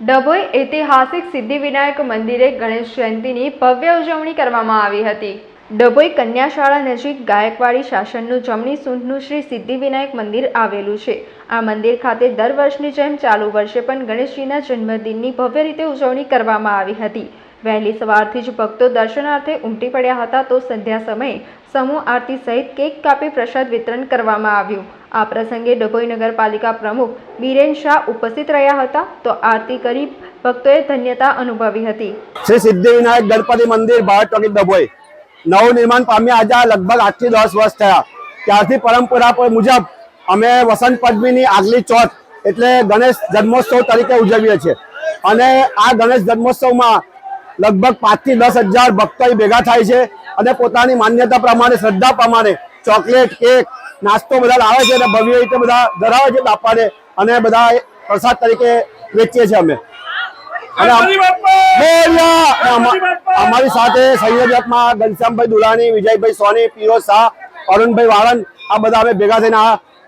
ડભોઈ ઐતિહાસિક સિદ્ધિવિનાયક મંદિરે ગણેશ જયંતિની ભવ્ય ઉજવણી કરવામાં આવી હતી. ડભોઈ કન્યાશાળા નજીક ગાયકવાડી શાસનનું જમણી સૂંઢનું શ્રી સિદ્ધિવિનાયક મંદિર આવેલું છે. આ મંદિર ખાતે દર વર્ષની જેમ ચાલુ વર્ષે પણ ગણેશજીના જન્મદિનની ભવ્ય રીતે ઉજવણી કરવામાં આવી હતી. વહેલી સવારથી જ ભક્તો દર્શનાર્થે ઉમટી પડ્યા હતા તો સંધ્યા સમયે સમૂહ આરતી સહિત કેક કાપી પ્રસાદ વિતરણ કરવામાં આવ્યું. આ પ્રસંગે ડભોઈ નગરપાલિકા પ્રમુખ બીરેન શાહ ઉપસ્થિત રહ્યા હતા તો આરતી કરી ભક્તોએ ધન્યતા અનુભવી હતી. શ્રી સિદ્ધિવિનાયક ગણપતિ મંદિર ભારત ટોકી ડભોઈ. નવું નિર્માણ પામ્યા આજે લગભગ આઠથી દસ વર્ષ થયા. ત્યારથી પરંપરા પર મુજબ અમે વસંત પંચમીની આગલી ચોથ એટલે ગણેશ જન્મોત્સવ તરીકે ઉજવીએ છીએ. અને આ ગણેશ જન્મોત્સવમાં લગભગ પાંચથી દસ હજાર ભક્તો ભેગા થાય છે અને પોતાની માન્યતા પ્રમાણે શ્રદ્ધા પ્રમાણે ચોકલેટ કેક નાસ્તો બધા લાવે છે અને ભવ્ય રીતે બધા ધરાવે છે બાપાને અને બધા પ્રસાદ તરીકે વેચીએ છીએ અમે. અમારી સાથે સંયોજકમાં ઘનશ્યામભાઈ દુલાણી વિજયભાઈ સોની પિરોજ શાહ અરુણભાઈ વાળંદ આ બધા અમે ભેગા થઈને આ